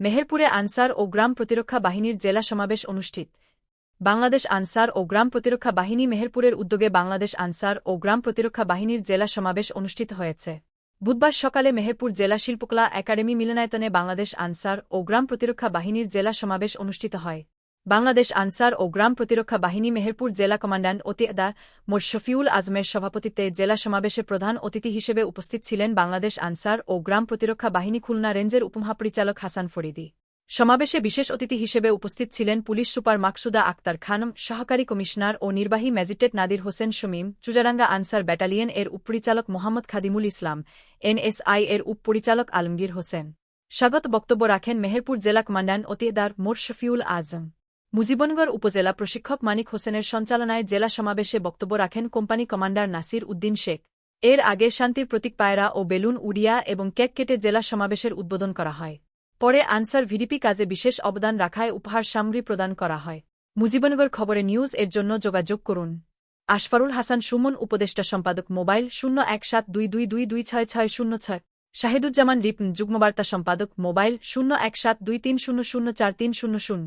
মেহেরপুরে answer ও গ্রাম প্রতিরক্ষা বাহিনীর জেলা সমাবেশ অনুষ্ঠিত। বাংলাদেশ আনসার ও গ্রাম প্রতিরক্ষা বাহিনী মেহেরপুরের উদ্যোগে বাংলাদেশ আনসার ও গ্রাম প্রতিরক্ষা বাহিনীর জেলা সমাবেশ অনুষ্ঠিত হয়েছে। বুধবার সকালে মেহেরপুর জেলা শিল্পকলা একাডেমি মিলনায়তনে বাংলাদেশ আনসার ও গ্রাম প্রতিরক্ষা বাহিনীর জেলা সমাবেশ অনুষ্ঠিত হয়। বাংলাদেশ আনসার ও গ্রাম প্রতিরক্ষা বাহিনী মেহেরপুর জেলা কমান্ড্যান্ট অতিদার মোর শফিউল আজমের সভাপতিত্বে জেলা সমাবেশে প্রধান অতিথি হিসেবে উপস্থিত ছিলেন বাংলাদেশ আনসার ও গ্রাম প্রতিরক্ষা বাহিনী খুলনা রেঞ্জের উপমহাপরিচালক হাসান ফরিদি। সমাবেশে বিশেষ অতিথি হিসেবে উপস্থিত ছিলেন পুলিশ সুপার মাকসুদা আক্তার খানম সহকারী কমিশনার ও নির্বাহী ম্যাজিস্ট্রেট নাদির হোসেন শমীম, চুজারাঙ্গা আনসার ব্যাটালিয়ন এর উপপরিচালক মোহাম্মদ খাদিমুল ইসলাম, এনএসআই এর উপপরিচালক আলমগীর হোসেন। স্বাগত বক্তব্য রাখেন মেহেরপুর জেলা কমান্ড্যান্ট অতিদার মোর শফিউল আজম। মুজিবনগর উপজেলা প্রশিক্ষক মানিক হোসেনের সঞ্চালনায় জেলা সমাবেশে বক্তব্য রাখেন কোম্পানি কমান্ডার নাসির উদ্দিন শেখ। এর আগে শান্তির প্রতীক পায়রা ও বেলুন উড়িয়া এবং কেক কেটে জেলা সমাবেশের উদ্বোধন করা হয়। পরে আনসার ভিডিপি কাজে বিশেষ অবদান রাখায় উপহার সামগ্রী প্রদান করা হয়। মুজিবনগর খবরে নিউজ এর জন্য যোগাযোগ করুন। আশফারুল হাসান সুমন, উপদেষ্টা সম্পাদক মোবাইল শূন্য এক সাত দুই দুই দুই দুই ছয় ছয় শূন্য ছয়। শাহিদুজ্জামান রিপন, যুগ্মবার্তা সম্পাদক মোবাইল শূন্য এক সাত দুই তিন শূন্য শূন্য চার তিন শূন্য শূন্য।